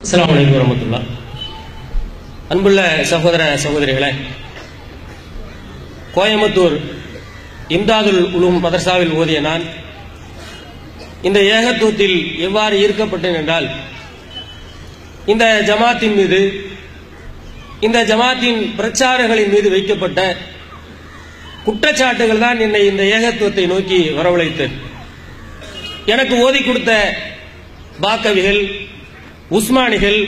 அஸ்லாம் வலைக்கம் வரமத்துல்லா. அன்புள்ள சகோதர சகோதரிகளே கோயம்புத்தூர் இம்தாதுல் உலூம் மதர்சாவில் ஓதிய நான் இந்த ஏகத்துவத்தில் எவ்வாறு ஈர்க்கப்பட்டேன் என்றால் இந்த ஜமாத்தின் மீது இந்த ஜமாத்தின் பிரச்சாரங்களின் மீது வைக்கப்பட்ட குற்றச்சாட்டுகள் தான் என்னை இந்த ஏகத்துவத்தை நோக்கி வரவழைத்தது. எனக்கு ஓதி கொடுத்த பாக்கவிகள் உஸ்மானிகள்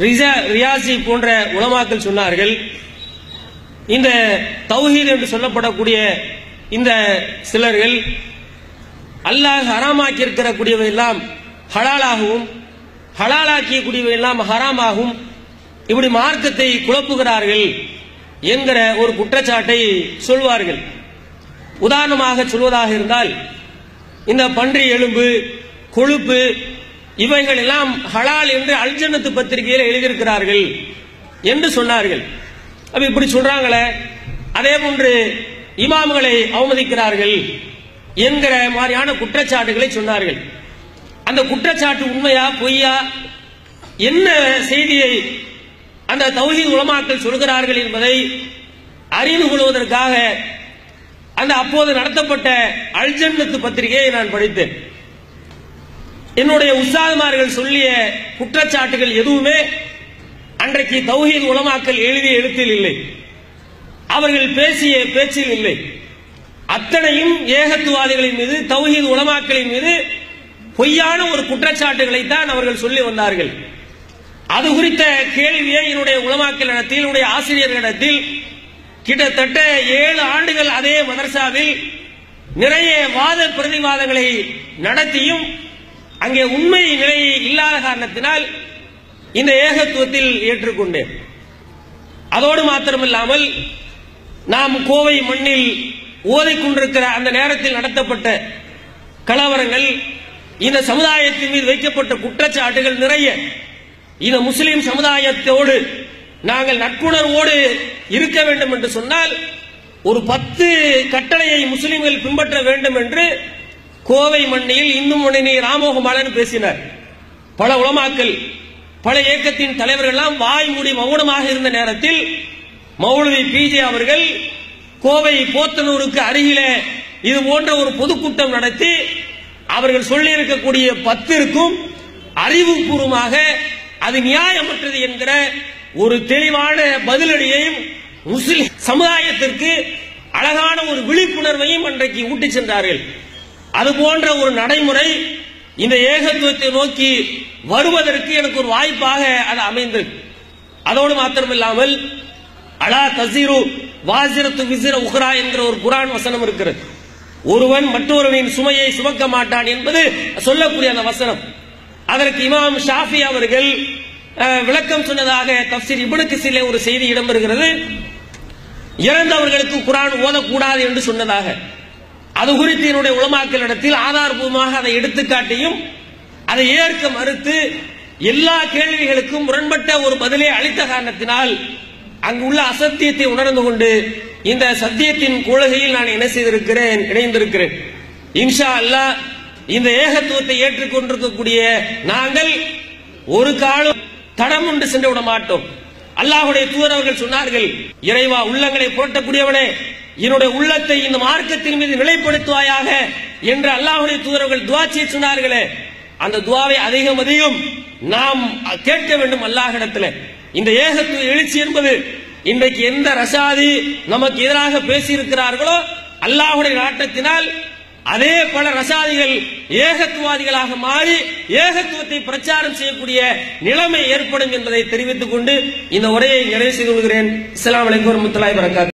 ரிசா ரியாசி போன்ற உலமாக்கள் சொன்னார்கள் இந்த தௌஹீத் என்று சொல்லப்படக்கூடிய இந்த சிலர்கள் அல்லாஹ் ஹராமாக்கி இருக்கக்கூடியவையெல்லாம் ஹலாலாகவும் ஹலாலாக்கிய ஹராமாகவும் ஹராமாகும் இப்படி மார்க்கத்தை குழப்புகிறார்கள் என்கிற ஒரு குற்றச்சாட்டை சொல்வார்கள். உதாரணமாக சொல்வதாக இருந்தால் இந்த பன்றி எலும்பு கொழுப்பு இவைகள் எல்லாம் ஹலால் என்று அல்ஜன்னத்து பத்திரிகையில் எழுதியிருக்கிறார்கள் என்று சொன்னார்கள். அப்ப இப்படி சொல்றாங்களே அதே போன்று இமாம்களை அவமதிக்கிறார்கள் என்கிற மாதிரியான குற்றச்சாட்டுகளை சொன்னார்கள். அந்த குற்றச்சாட்டு உண்மையா பொய்யா? என்ன செய்தியை அந்த தௌஹி உலமாக்கள் சொல்கிறார்கள் என்பதை அறிந்து கொள்வதற்காக அந்த அப்போது நடத்தப்பட்ட அல்ஜன்னத்து பத்திரிகையை நான் படித்தேன். என்னுடைய உஸ்தாதுமார்கள் சொல்லிய குற்றச்சாட்டுகள் எதுவுமே அன்றைக்கு தௌஹீத் உலமாக்கல் எழுதிய எழுத்தில் இல்லை. அவர்கள் பேசிய பேச்சில் இல்லை. அத்தனையும் ஏகத்துவாதிகளின் மீது தௌஹீத் உலமாக்களின் மீது பொய்யான ஒரு குற்றச்சாட்டுகளை தான் அவர்கள் சொல்லி வந்தார்கள். அது குறித்த கேள்வியை என்னுடைய உலமாக்களிடத்தில் என்னுடைய ஆசிரியர்களிடத்தில் கிட்டத்தட்ட ஏழு ஆண்டுகள் அதே மதர்சாவில் நிறைய வாத பிரதிவாதங்களை நடத்தியும் அங்கே உண்மை நிலை இல்லாத காரணத்தினால் இந்த ஏகத்துவத்தில் ஏற்றுக்கொண்டேன். அதோடு மாத்திரமில்லாமல் நாம் கோவை மண்ணில் ஓதிக்கொண்டிருக்கிற அந்த நேரத்தில் நடத்தப்பட்ட கலவரங்கள் இந்த சமுதாயத்தின் மீது வைக்கப்பட்ட குற்றச்சாட்டுகள் நிறைய. இந்த முஸ்லிம் சமுதாயத்தோடு நாங்கள் நட்புணர்வோடு இருக்க வேண்டும் என்று சொன்னால் ஒரு பத்து கட்டளையை முஸ்லிம்கள் பின்பற்ற வேண்டும் என்று கோவை மண்ணில் இந்து மண்ணி ராமோகமாலன் பேசினார். பல உலமாக்கள் பல இயக்கத்தின் தலைவர்கள்லாம் வாய் மூடி மௌனமாக இருந்த நேரத்தில் மௌலவி பிஜே அவர்கள் கோவை போத்தனூருக்கு அருகிலே இது போன்ற ஒரு பொதுக்கூட்டம் நடத்தி அவர்கள் சொல்லி இருக்கக்கூடிய பத்திற்கும் அறிவுபூர்வமாக அது நியாயமற்றது என்கிற ஒரு தெளிவான பதிலடியையும் முஸ்லிம் சமுதாயத்திற்கு அழகான ஒரு விழிப்புணர்வையும் அன்றைக்கு ஊட்டி சென்றார்கள். அது போன்ற ஒரு நடைமுறை இந்த ஏகத்துவத்தை நோக்கி வருவதற்கு எனக்கு ஒரு வாய்ப்பாக அது அமைந்திருக்கு. அதோடு மாத்திரமில்லாமல் அலா தசீரு வாசிரத்து விசிர உஹ்ரா என்கிற ஒரு குரான் வசனம் இருக்கிறது. ஒருவன் மற்றொருவனின் சுமையை சுமக்க மாட்டான் என்பது சொல்லக்கூடிய அந்த வசனம். அதற்கு இமாம் ஷாஃபி அவர்கள் விளக்கம் சொன்னதாக தப்சீர் இபனுக்கு சில ஒரு செய்தி இடம்பெறுகிறது. இறந்தவர்களுக்கு குரான் ஓதக்கூடாது என்று சொன்னதாக. அது குறித்து என்னுடைய உலமாக்களிடத்தில் ஆதாரபூர்வமாக அதை எடுத்துக்காட்டியும் அதை ஏற்க மறுத்து எல்லா கேள்விகளுக்கும் முரண்பட்ட ஒரு பதிலை அளித்த காரணத்தினால் அங்குள்ள அசத்தியத்தை உணர்ந்து கொண்டு இந்த சத்தியத்தின் கொள்கையில் நான் என்ன செய்திருக்கிறேன் இணைந்திருக்கிறேன். இன்ஷா அல்லாஹ் இந்த ஏகத்துவத்தை ஏற்றுக்கொண்டிருக்கக்கூடிய நாங்கள் ஒரு காலம் தடம் உண்டு சென்று விட மாட்டோம் அல்லாஹுடைய தூதரவர்கள் சொன்னார்கள் இறைவா உள்ளங்களை புரட்டக்கூடியவனே என்னுடைய உள்ளத்தை இந்த மார்க்கத்தின் மீது நிலைப்படுத்துவாயாக என்று அல்லாஹுடைய தூதரவர்கள் துவா செய்ய சொன்னார்களே. அந்த துவாவை அதிகம் அதிகம் நாம் கேட்க வேண்டும் அல்லாஹிடத்தில் இந்த ஏகத்துவ எழுச்சி என்பது இன்றைக்கு எந்த ரசாதி நமக்கு எதிராக பேசியிருக்கிறார்களோ அல்லாஹுடைய நாட்டத்தினால் அதே பல ரசாதிகள் ஏகத்துவாதிகளாக மாறி ஏகத்துவத்தை பிரச்சாரம் செய்யக்கூடிய நிலைமை ஏற்படும் என்பதை தெரிவித்துக் கொண்டு இந்த உரையை நிறைவு செய்து கொள்கிறேன். அஸ்ஸலாமு அலைக்கும் வரமத்துல்லாஹி வரகாத்து